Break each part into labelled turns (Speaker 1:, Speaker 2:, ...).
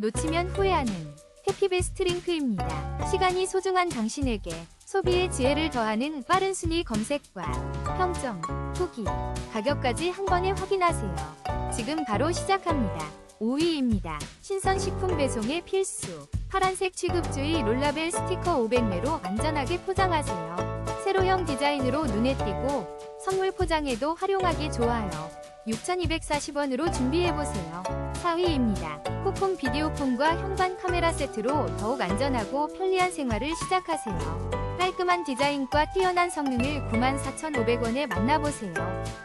Speaker 1: 놓치면 후회하는 해피베스트 링크입니다. 시간이 소중한 당신에게 소비의 지혜를 더하는 빠른 순위 검색과 평점, 후기, 가격까지 한 번에 확인하세요. 지금 바로 시작합니다. 5위입니다. 신선식품 배송의 필수. 파란색 취급주의 롤라벨 스티커 500매로 안전하게 포장하세요. 세로형 디자인으로 눈에 띄고 선물 포장에도 활용하기 좋아요. 6,240원으로 준비해보세요. 4위입니다. 코콤 비디오폰과 현관 카메라 세트로 더욱 안전하고 편리한 생활을 시작하세요. 깔끔한 디자인과 뛰어난 성능을 94,500원에 만나보세요.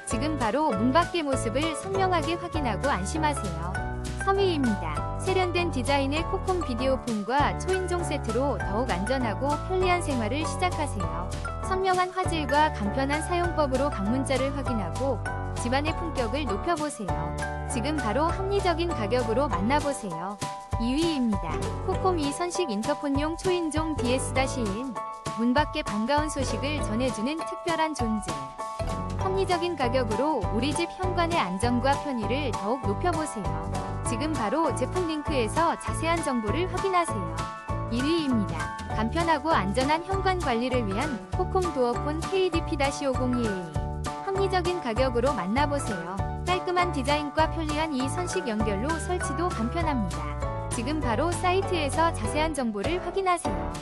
Speaker 1: 지금 바로 문 밖의 모습을 선명하게 확인하고 안심하세요. 3위입니다. 세련된 디자인의 코콤 비디오폰과 초인종 세트로 더욱 안전하고 편리한 생활을 시작하세요. 선명한 화질과 간편한 사용법으로 방문자를 확인하고 집안의 품격을 높여보세요. 지금 바로 합리적인 가격으로 만나보세요. 2위입니다. 코콤 이선식 인터폰용 초인종 DS-1. 문 밖에 반가운 소식을 전해주는 특별한 존재. 합리적인 가격으로 우리 집 현관의 안전과 편의를 더욱 높여보세요. 지금 바로 제품 링크에서 자세한 정보를 확인하세요. 1위입니다. 간편하고 안전한 현관 관리를 위한 코콤 도어폰 KDP-502A. 합리적인 가격으로 만나보세요. 깔끔한 디자인과 편리한 이 선식 연결로 설치도 간편합니다. 지금 바로 사이트에서 자세한 정보를 확인하세요.